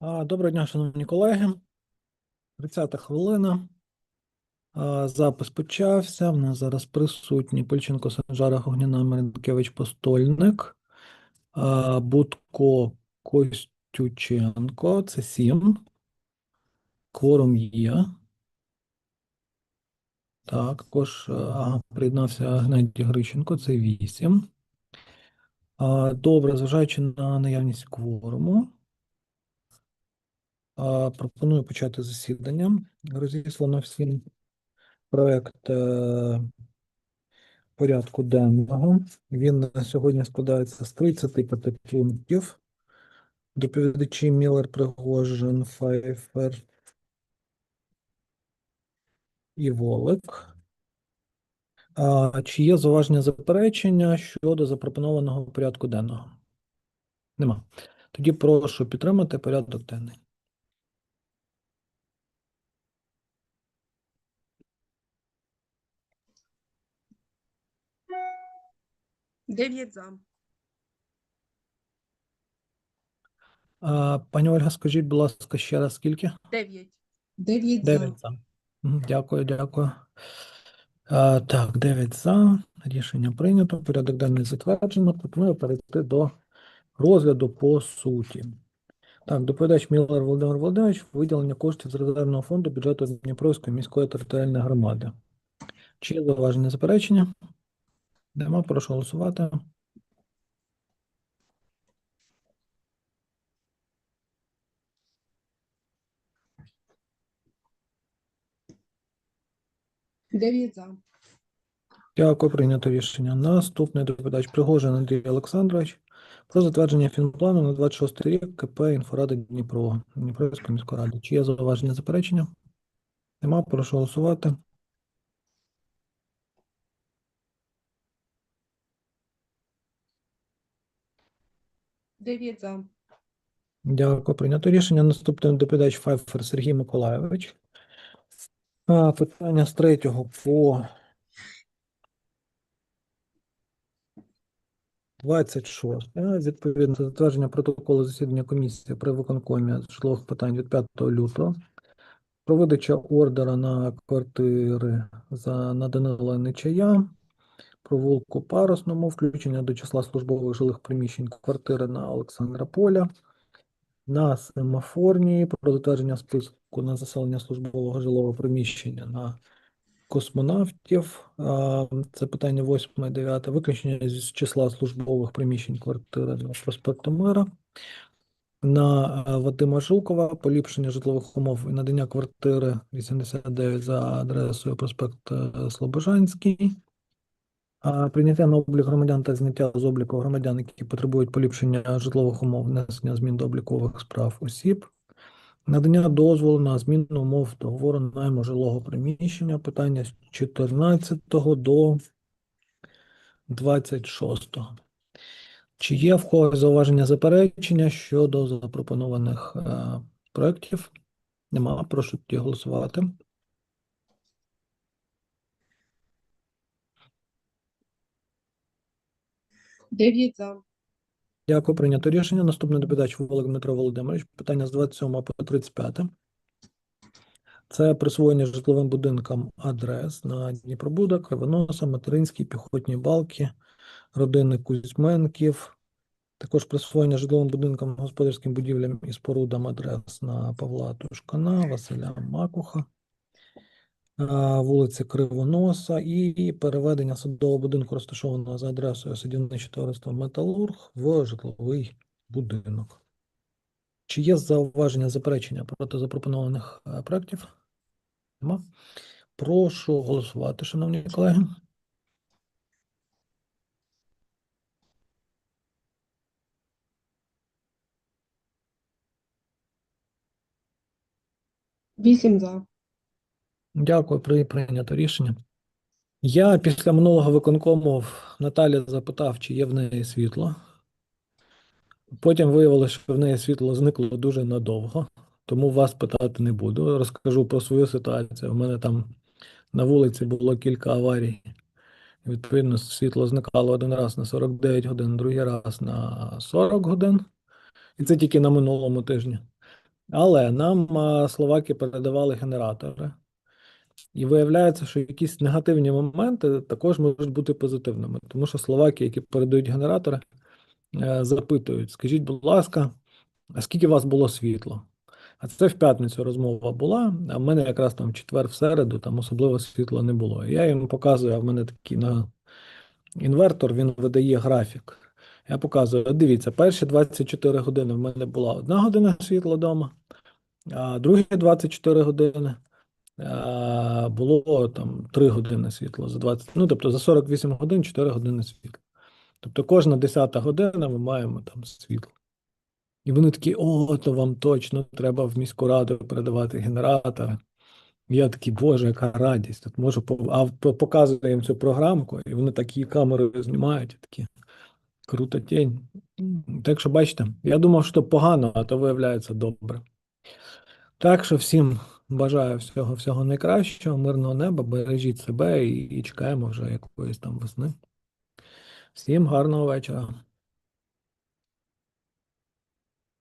Доброго дня, шановні колеги. 30 хвилина. Запис почався. В нас зараз присутні Пильченко, Санжара, Огняна, Маринкевич, Постольник, Будко, Костюченко. Це сім. Кворум є. Так, також приєднався Геннадій Грищенко, це вісім. Добре, зважаючи на наявність кворуму. Пропоную почати засідання. Розіслано всім проект е, порядку денного. Він на сьогодні складається з 35 пунктів. Доповідачі Міллер, Пригожин, Файфер і Волик. Чи є зауваження заперечення щодо запропонованого порядку денного? Нема. Тоді прошу підтримати порядок денний. Дев'ять за. А, пані Ольга, скажіть, будь ласка, ще раз скільки? Дев'ять. Дев'ять за. Дев'ять за. Мгм, Дякую, дякую. А, так, 9 за. Рішення прийнято. Порядок денний затверджено. Пропоную перейти до розгляду по суті. Так, доповідач Міллер Володимир Володимирович, виділення коштів з резервного фонду бюджету Дніпровської міської територіальної громади. Чи є зауваження заперечення? Нема, прошу голосувати. Дев'ять за. Дякую, прийнято рішення. Наступний доповідач Пригожин Андрій Олександрович про затвердження фінплану на 26 рік КП «Інфорада Дніпро» Дніпровської міської ради. Чи є зауваження заперечення? Нема, прошу голосувати. Дев'ять за. Дякую, прийнято рішення. Наступний доповідач Файфер Сергій Миколайович. Питання з третього по 26. Відповідно до затвердження протоколу засідання комісії при виконкомі житлових питань від 5 лютого. Про видача ордера на квартири за на Данила Нечая, провулку Парусному, включення до числа службових жилих приміщень квартири на Олександра Поля, на Семафорнії, про затвердження списку на заселення службового жилого приміщення на космонавтів. Це питання 8 і 9. Виключення з числа службових приміщень квартири на проспекту Мира. На е, Вадима Жукова поліпшення житлових умов і надання квартири 89 за адресою проспект е, Слобожанський. Прийняття на облік громадян та зняття з обліку громадян, які потребують поліпшення житлових умов, внесення змін до облікових справ осіб. Надання дозволу на зміну умов договору найму жилого приміщення. Питання з 14 до 26. Чи є в когось зауваження заперечення щодо запропонованих е, проєктів? Нема. Прошу тоді голосувати. Дев'ять за. Дякую, прийнято рішення. Наступний доповідач Володимир Дмитро Володимирович. Питання з 27 по 35. Це присвоєння житловим будинкам адрес на Дніпробуда, Кривоноса, Материнській, Піхотні Балки, родини Кузьменків. Також присвоєння житловим будинкам, господарським будівлям і спорудам адрес на Павла Тушкана, Василя Макуха, вулиці Кривоноса і переведення садового будинку, розташованого за адресою садівниче товариство Металург в житловий будинок. Чи є зауваження заперечення проти запропонованих е, проєктів? Нема. Прошу голосувати, шановні колеги. Вісім за. Дякую, при прийнято рішення. Я після минулого виконкому Наталі запитав, чи є в неї світло. Потім виявилося, що в неї світло зникло дуже надовго, тому вас питати не буду. Розкажу про свою ситуацію. У мене там на вулиці було кілька аварій. Відповідно, світло зникало один раз на 49 годин, другий раз на 40 годин. І це тільки на минулому тижні. Але нам словаки передавали генератори. І виявляється, що якісь негативні моменти також можуть бути позитивними, тому що словаки, які передають генератори, е, запитують: скажіть, будь ласка, а скільки у вас було світло? А це в п'ятницю розмова була, а в мене якраз там в четвер, в середу, там особливо світла не було. Я їм показую, а в мене такий на інвертор, він видає графік. Я показую, дивіться, перші 24 години в мене була одна година світла вдома, а другі 24 години було там 3 години світла за 20, ну тобто за 48 годин 4 години світла. Тобто кожна 10 година ми маємо там світло. І вони такі, о, то вам точно треба в міську раду передавати генератори. Я такий, боже, яка радість. Тут можу а по- показую їм цю програмку, і вони такі камерою знімають, і такі крута тінь. Так що бачите, я думав, що погано, а то виявляється добре. Так що всім бажаю всього всього найкращого, мирного неба, бережіть себе і, і чекаємо вже якоїсь там весни. Всім гарного вечора.